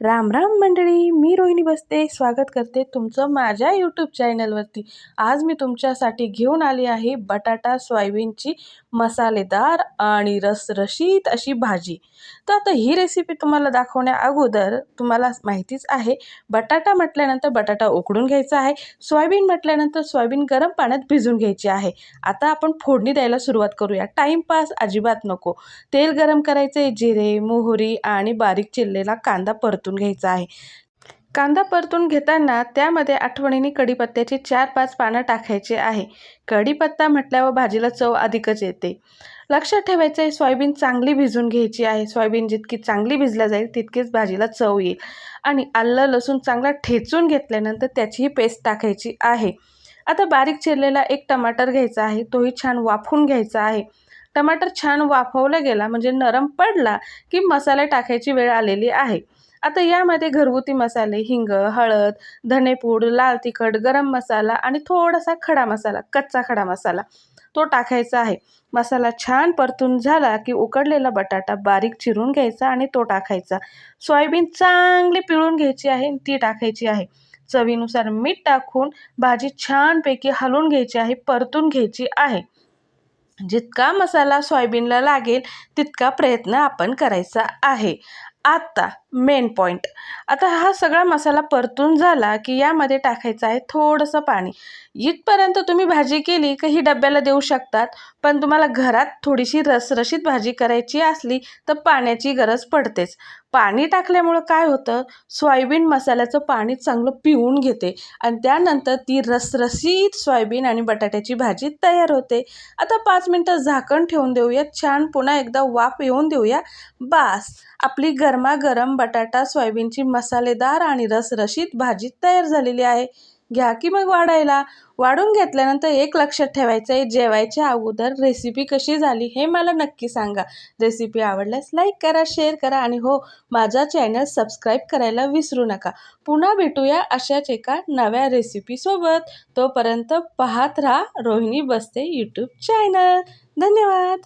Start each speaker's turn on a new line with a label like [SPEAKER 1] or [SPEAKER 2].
[SPEAKER 1] राम राम मंडळी मी रोहिणी बसते. स्वागत करते तुमचं माझ्या यूट्यूब चॅनलवरती आज मी तुमच्यासाठी घेऊन आली आहे बटाटा सोयाबीनची मसालेदार आणि रसरशीत अशी भाजी. तर आता ही रेसिपी तुम्हाला दाखवण्या अगोदर तुम्हाला माहितीच आहे बटाटा म्हटल्यानंतर बटाटा उकडून घ्यायचा आहे सोयाबीन म्हटल्यानंतर सोयाबीन गरम पाण्यात भिजून घ्यायची आहे. आता आपण फोडणी द्यायला सुरुवात करूया. टाईमपास अजिबात नको. तेल गरम करायचे जिरे मोहरी आणि बारीक चिरलेला कांदा परतून घ्यायचा आहे. कांदा परतून घेताना त्यामध्ये आठवणीने कढीपत्त्याची चार पाच पानं टाकायची आहे. कढीपत्ता म्हटल्यावर भाजीला चव अधिकच येते. लक्षात ठेवायचं आहे सोयाबीन चांगली भिजून घ्यायची आहे. सोयाबीन जितकी चांगली भिजल्या जाईल तितकीच भाजीला चव येईल. आणि आलं लसूण चांगला ठेचून घेतल्यानंतर त्याचीही पेस्ट टाकायची आहे. आता बारीक चिरलेला एक टमाटर घ्यायचा आहे. तोही छान वाफून घ्यायचा आहे. टमाटर छान वाफवला गेला म्हणजे नरम पडला की मसाले टाकायची वेळ आलेली आहे. आता यामध्ये घरगुती मसाले हिंग हळद धनेपूड लाल तिखट गरम मसाला आणि थोडासा खडा मसाला कच्चा खडा मसाला तो टाकायचा आहे. मसाला छान परतून झाला की उकडलेला बटाटा बारीक चिरून घ्यायचा आणि तो टाकायचा. सोयाबीन चांगली पिळून घ्यायची आहे ती टाकायची आहे. चवीनुसार मीठ टाकून भाजी छानपैकी हलवून घ्यायची आहे परतून घ्यायची आहे. जितका मसाला सोयाबीनला लागेल तितका प्रयत्न आपण करायचा आहे. आता मेन पॉईंट आता हा सगळा मसाला परतून झाला की यामध्ये टाकायचं आहे थोडंसं पाणी. इथपर्यंत तुम्ही भाजी केली की ही डब्याला देऊ शकतात पण तुम्हाला घरात थोडीशी रसरशीत भाजी करायची असली तर पाण्याची गरज पडतेच. पाणी टाकल्यामुळं काय होतं? सोयाबीन मसाल्याचं पाणी चांगलं पिऊन घेते आणि त्यानंतर ती रसरशीत सोयाबीन आणि बटाट्याची भाजी तयार होते. आता पाच मिनटं झाकण ठेवून देऊया छान पुन्हा एकदा वाफ येऊन देऊया. बास! आपली गरमागरम बटाटा सोयाबीनची मसालेदार आणि रसरशीत भाजी तयार झालेली आहे. घ्या की मग वाढायला. वाढून घेतल्यानंतर एक लक्षात ठेवायचं आहे जेवायच्या अगोदर रेसिपी कशी झाली हे मला नक्की सांगा. रेसिपी आवडल्यास लाईक करा शेअर करा आणि हो माझा चॅनल सबस्क्राईब करायला विसरू नका. पुन्हा भेटूया अशाच एका नव्या रेसिपीसोबत तोपर्यंत पाहत राहा रोहिणी बसते यूट्यूब चॅनल धन्यवाद.